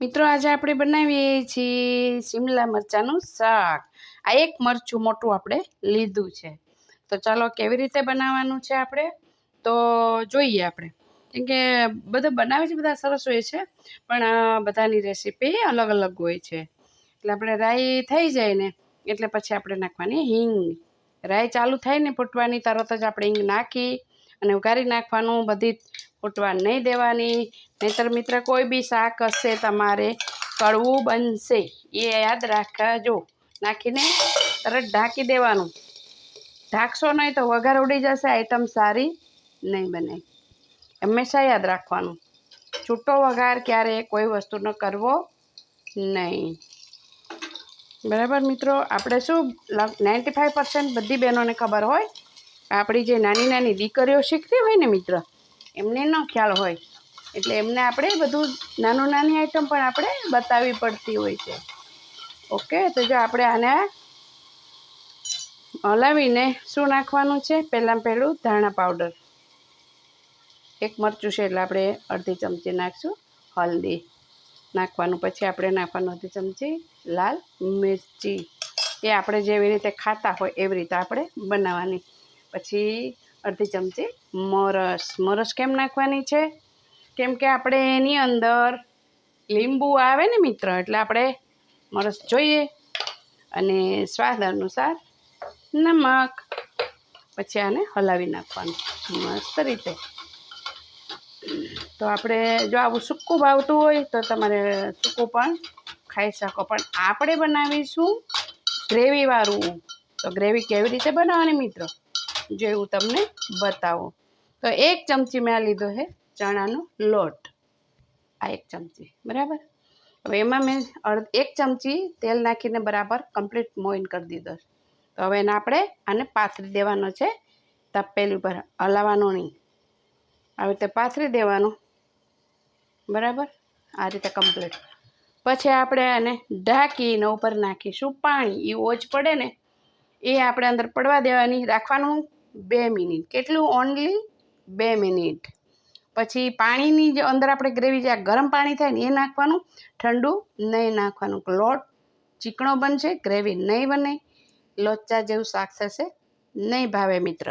મિત્રો, આજે આપણે બનાવીએ છીએ શિમલા મરચાંનું શાક. આ એક મરચું મોટું આપણે લીધું છે. તો ચાલો કેવી રીતે બનાવવાનું છે આપણે? તો જોઈએ આપણે. કેમ કે બધું બનાવે છે, બધા સરસ હોય છે, પણ બધાની રેસીપી અલગ અલગ હોય છે. એટલે આપણે રાઈ થઈ જાય ને, એટલે પછી આપણે નાખવાની હિંગ. રાઈ ચાલુ થાય ને, ફૂટવાની, તરત જ આપણે હિંગ નાખી અને ઉગારી નાખવાનું બધી ફૂટવા નહીં દેવાની. નહીંતર મિત્ર, કોઈ બી શાક હશે તમારે કડવું બનશે, એ યાદ રાખજો. નાખીને તરત ઢાંકી દેવાનું. ઢાંકશો નહીં તો વઘાર ઉડી જશે, આઈટમ સારી નહીં બને. હંમેશા યાદ રાખવાનું. છૂટો વઘાર ક્યારે કોઈ વસ્તુનો કરવો નહીં. બરાબર મિત્રો? આપણે શું નાઇન્ટી ફાઇવ પર્સન્ટ બધી બહેનોને ખબર હોય? આપણી જે નાની નાની દીકરીઓ શીખતી હોય ને મિત્ર, એમને ન ખ્યાલ હોય. એટલે એમને આપણે બધું નાનું નાની આઈટમ પણ આપણે બતાવવી પડતી હોય છે. ઓકે, તો જો આપણે આને હલાવીને શું નાખવાનું છે? પહેલાં પહેલું ધાણા પાવડર એક મરચું છે એટલે આપણે અડધી ચમચી નાખશું હલ્દી. નાખવાનું પછી આપણે નાખવાનું અડધી ચમચી લાલ મિરચી. એ આપણે જેવી રીતે ખાતા હોય એવી રીતે આપણે બનાવવાની. પછી અડધી ચમચી મરસ. મરસ કેમ નાખવાની છે? કેમ કે આપણે એની અંદર લીંબુ આવે ને મિત્ર, એટલે આપણે મરસ જોઈએ અને સ્વાદ અનુસાર નમક પછી આને હલાવી નાખવાનું મસ્ત રીતે. તો આપણે જો આવું સૂકું ભાવતું હોય તો તમારે સૂકું પણ ખાઈ શકો. પણ આપણે બનાવીશું ગ્રેવીવાળું તો ગ્રેવી કેવી રીતે બનાવવાની મિત્રો? જો હું તમને બતાવું. તો એક ચમચી મેં આ લીધો છે ચણાનો લોટ. આ એક ચમચી, બરાબર? હવે એમાં મેં અડધ એક ચમચી તેલ નાખીને બરાબર કમ્પ્લીટ મોઈન કરી દીધો તો હવે એને આપણે આને પાથરી દેવાનો છે. તપેલી ઉપર હલાવવાનો નહીં. આવી રીતે પાથરી દેવાનું. બરાબર? આ રીતે કમ્પ્લીટ પછી આપણે આને ઢાંકીને ઉપર નાખીશું પાણી. એ ઓછ પડે ને, એ આપણે અંદર પડવા દેવાની. રાખવાનું બે મિનિટ. કેટલું? ઓનલી બે મિનિટ. પછી પાણીની જે અંદર આપણે ગ્રેવી જે ગરમ પાણી થાય ને એ નાખવાનું. ઠંડુ નહીં નાખવાનું. લોટ ચીકણો બનશે, ગ્રેવી નહીં બને. લોચા જેવું શાક થશે, નહીં ભાવે મિત્ર.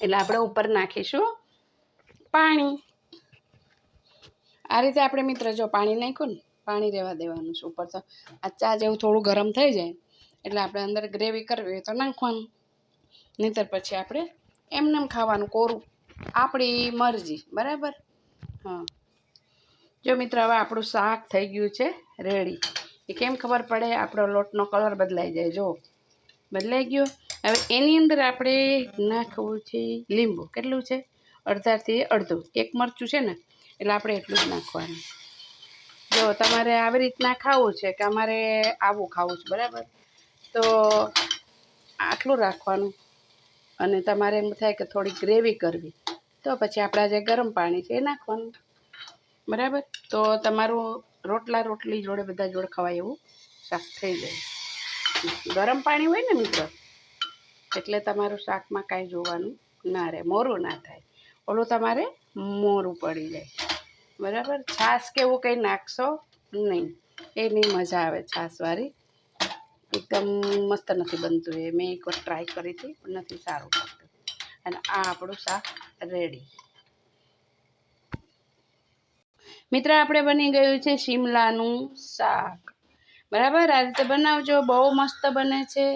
એટલે આપણે ઉપર નાખીશું પાણી. આ રીતે આપણે મિત્ર જો પાણી નાખ્યું ને, પાણી રહેવા દેવાનું છે ઉપર તો. આ ચા જેવું થોડું ગરમ થઈ જાય, એટલે આપણે અંદર ગ્રેવી કરવી હોય તો નાખવાનું. નહીંતર પછી આપણે એમને ખાવાનું કોરું. આપણી મરજી, બરાબર? હા. જો મિત્ર, હવે આપણું શાક થઈ ગયું છે, રેડી. એ કેમ ખબર પડે? આપણો લોટનો કલર બદલાઈ જાય જો બદલાઈ ગયો. હવે એની અંદર આપણે નાખવું છે લીંબુ. કેટલું છે? અડધાથી અડધું. એક મરચું છે ને, એટલે આપણે એટલું જ નાખવાનું. જો, તમારે આવી રીતના ખાવું છે કે અમારે આવું ખાવું છે, બરાબર? તો આટલું રાખવાનું. અને તમારે એમ થાય કે થોડી ગ્રેવી કરવી. તો પછી આપણા જે ગરમ પાણી છે એ નાખવાનું. બરાબર? તો તમારું રોટલા રોટલી જોડે બધા જોડે ખવાય એવું શાક થઈ જાય. ગરમ પાણી હોય ને મિત્રો, એટલે તમારું શાકમાં કાંઈ જોવાનું ના રહે, મોરું ના થાય. ઓલું તમારે મોરું પડી જાય. બરાબર? છાશ કે એવું કંઈ નાખશો નહીં. એ નહીં મજા આવે છાશવાળી. એકદમ મસ્ત નથી બનતું એ. મેં એકવાર ટ્રાય કરી હતી, પણ નથી સારું લાગતું. અને આ આપણું શાક રેડી મિત્ર, આપણે બની ગયું છે શિમલાનું શાક. બરાબર? આ રીતે બનાવજો. બહુ મસ્ત બને છે.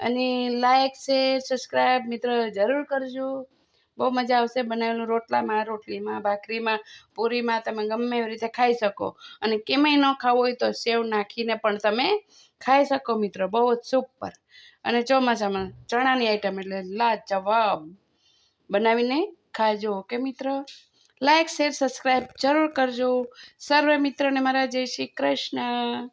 અને લાઈક શેર સબસ્ક્રાઈબ મિત્ર જરૂર કરજો. બહુ મજા આવશે બનાવેલું રોટલામાં, રોટલીમાં, ભાખરીમાં, પૂરીમાં, તમે ગમે એવી રીતે ખાઈ શકો. અને કેમેય ન ખાવું હોય તો સેવ નાખીને પણ તમે ખાઈ શકો મિત્રો, બહુ જ સુપર અને ચોમાસામાં ચણાની આઈટમ એટલે લાજવાબ. બનાવીને ખાજો, ઓકે મિત્ર? લાઈક શેર સબસ્ક્રાઈબ જરૂર કરજો. સર્વે મિત્રોને મારા જય શ્રી કૃષ્ણ.